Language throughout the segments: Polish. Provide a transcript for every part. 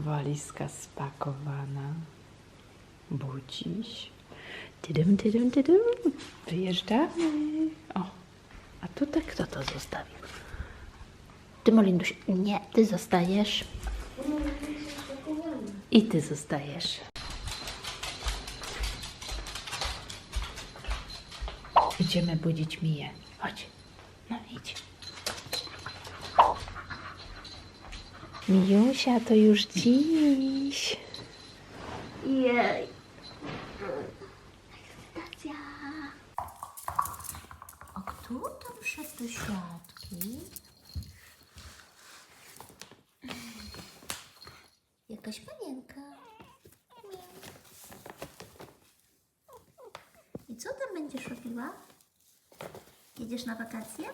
Walizka spakowana. Budziś. Tydym, tydym, tydym. Wyjeżdżamy. O, a tutaj kto to zostawił? Ty, Molinduś, nie, ty zostajesz. I ty zostajesz. Idziemy budzić Miję. Chodź. No idź. Mijusia, to już dziś. Jej. Ekscytacja. A kto tam wszedł do siatki? Jakaś panienka. I co tam będziesz robiła? Jedziesz na wakacje?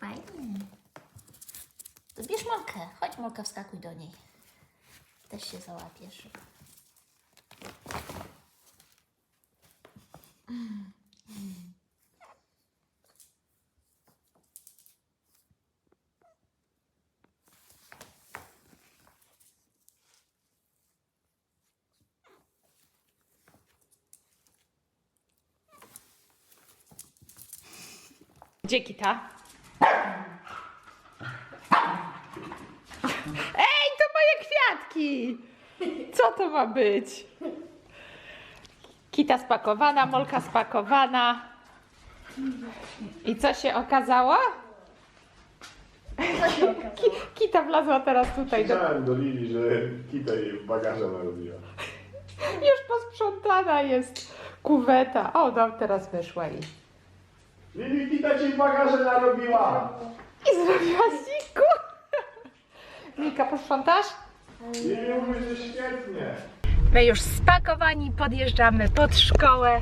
Fajnie. Bierz Molkę. Chodź Molka, wskakuj do niej. Też się załapiesz. Gdzie kita? Ej, to kwiatki! Co to ma być? Kita spakowana, molka spakowana. I co się okazało? Ki, kita wlazła teraz tutaj. Do... Pisałem do Lili, że kita jej w bagaże narobiła. Już posprzątana jest kuweta. O, no teraz wyszła i, Lili, kita ci w bagaże narobiła! i zrobiła siku. Mika, posprzątasz? Mówi, że świetnie. My już spakowani podjeżdżamy pod szkołę.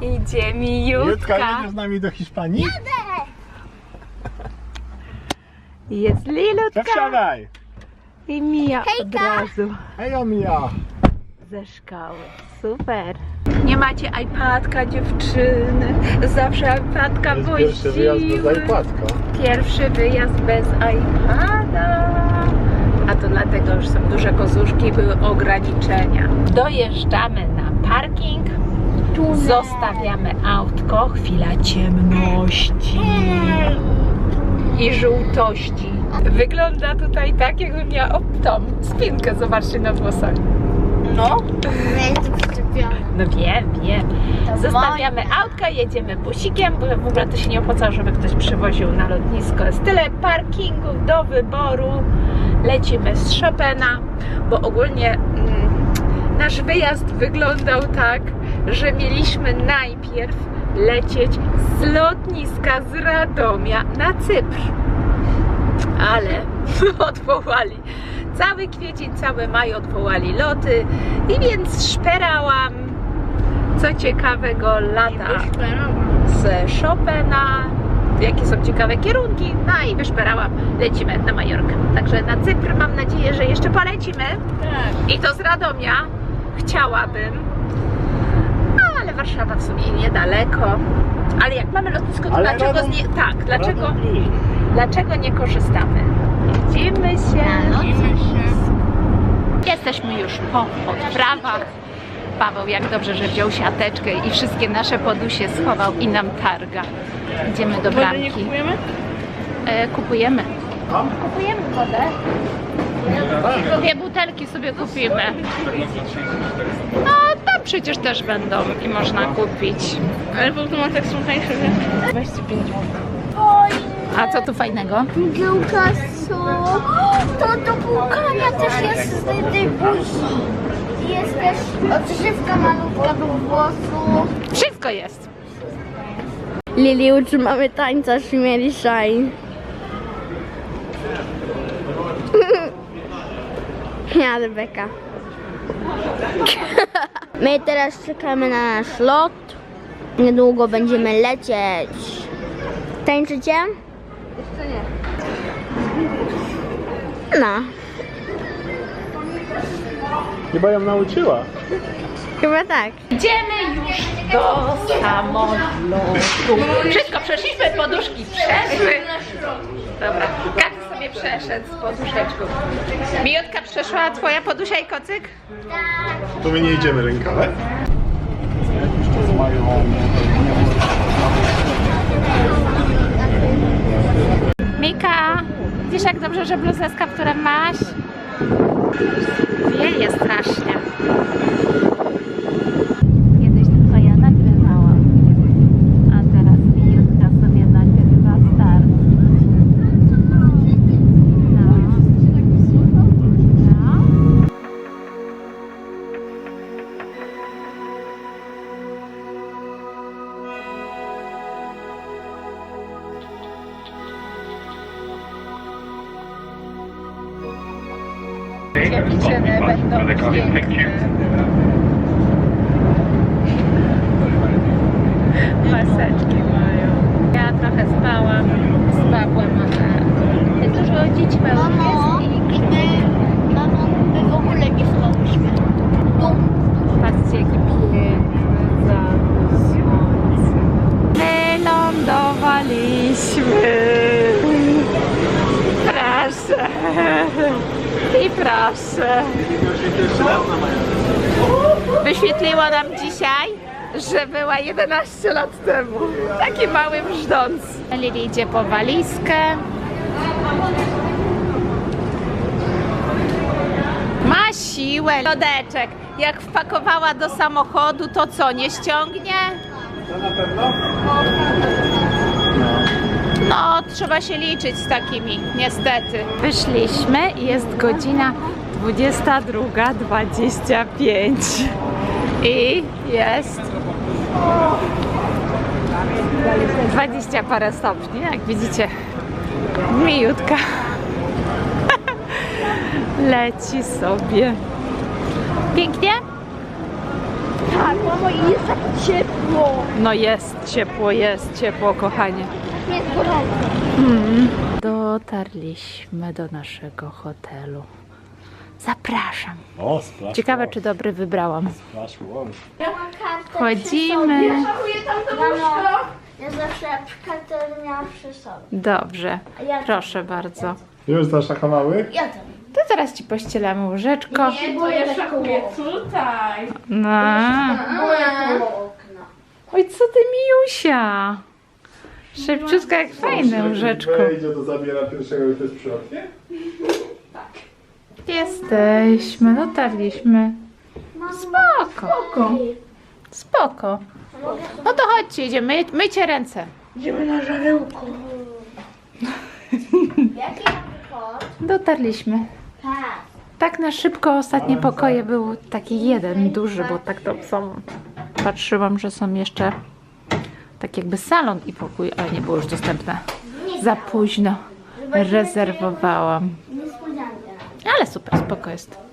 Idzie mi Jutka, Jutka. jedziesz z nami do Hiszpanii? Jest To Lilutka wsiadaj! i Mija od razu Hej, Omija! ze szkoły. Super. Nie macie iPadka dziewczyny. Zawsze iPadka To jest pierwszy wyjazd bez iPadka. Pierwszy wyjazd bez iPada. To dlatego już są duże kozuszki, były ograniczenia. Dojeżdżamy na parking. Zostawiamy autko. Chwila ciemności i żółtości. Wygląda tutaj tak, jakbym miała o, tą spinkę, zobaczcie na włosach. No, no wiem, wiem. Zostawiamy autka, jedziemy busikiem, bo w ogóle to się nie opłacało, żeby ktoś przywoził na lotnisko. Jest tyle parkingów do wyboru. Lecimy z Chopina, bo ogólnie mm, nasz wyjazd wyglądał tak, że mieliśmy najpierw lecieć z lotniska z Radomia na Cypr. Ale odwołali. Cały kwiecień, cały maj odwołali loty i więc szperałam. Co ciekawego lata z Chopina, jakie są ciekawe kierunki, no i wyszperałam, lecimy na Majorkę. Także na Cypr mam nadzieję, że jeszcze polecimy. I to z Radomia chciałabym. No, ale Warszawa w sumie niedaleko. Ale jak mamy lotnisko, to Ale dlaczego Radom- z nie... Tak, dlaczego, Radom dlaczego nie korzystamy? Jedziemy się. Jesteśmy już po odprawach. Paweł jak dobrze, że wziął siateczkę i wszystkie nasze podusie schował i nam targa. Idziemy do bramki. kupujemy? E, kupujemy. Tam? Kupujemy wodę. Dwie butelki sobie kupimy. No tam przecież też będą i można kupić. Ale w automatach są tańsze, nie? 25 zł. A co tu fajnego? mgiełka są. To do płukania też jest z tej buzi. Jest też odżywka malutka do włosów. Wszystko jest. Lili uczy mamy tańca Shimmery Shine. Ja, Rebeka. My teraz czekamy na nasz lot. Niedługo będziemy lecieć. Tańczycie? Jeszcze nie. No, Chyba ją nauczyła. chyba tak. Idziemy już do samolotu. Wszystko przeszliśmy, poduszki przeszły. Dobra, każdy sobie przeszedł z poduszeczką. Mijotka przeszła twoja podusia i kocyk? To my nie idziemy rękawe? Mika, widzisz jak dobrze, że bluzę z kapturem masz? Wieje strasznie. Dziewczyny będą piękne. Maseczki mają. Ja trochę spałam Pawłem, ale jest dużo dzieci Mamo, małych i my, mamo, my w ogóle nie spałyśmy. Patrzcie, jaki piękny zachód słońca. Wylądowaliśmy. Proszę. I proszę. Wyświetliło nam dzisiaj, że była 11 lat temu. Taki mały brzdąc. Lili idzie po walizkę. Ma siłę. Lodeczek. Jak wpakowała do samochodu, to co, nie ściągnie? To na pewno? Trzeba się liczyć z takimi, niestety. Wyszliśmy i jest godzina 22.25 i jest 20 parę stopni, jak widzicie. Mijutka leci sobie. Pięknie? tak, mamo, i jest tak ciepło. No jest ciepło, jest ciepło, kochanie. Jest gorąco. Dotarliśmy do naszego hotelu. Zapraszam. O, splash Ciekawe, czy dobry wybrałam. Splash. Ja mam kartę Wchodzimy. Mamo, ja zawsze kartę miałam przy sobie. Dobrze. Ja Proszę bardzo. Już mały? Ja tam. To teraz ci pościelamy łóżeczko. Nie, bo ja szakuję No. koło okna. Oj, co ty miusia? Szybciutko jak fajne łóżeczko. Wejdzie, to zabiera pierwszego, kto jest przy oknie? Jesteśmy, dotarliśmy. Spoko. Spoko. Spoko. No to chodźcie, idziemy, myjcie ręce. Jaki mamy kod? Dotarliśmy. Tak. Tak na szybko ostatnie pokoje był taki jeden duży, bo tak to są. Patrzyłam, że są jeszcze tak jakby salon i pokój, ale nie było już dostępne. Za późno rezerwowałam. Ale super, spoko jest.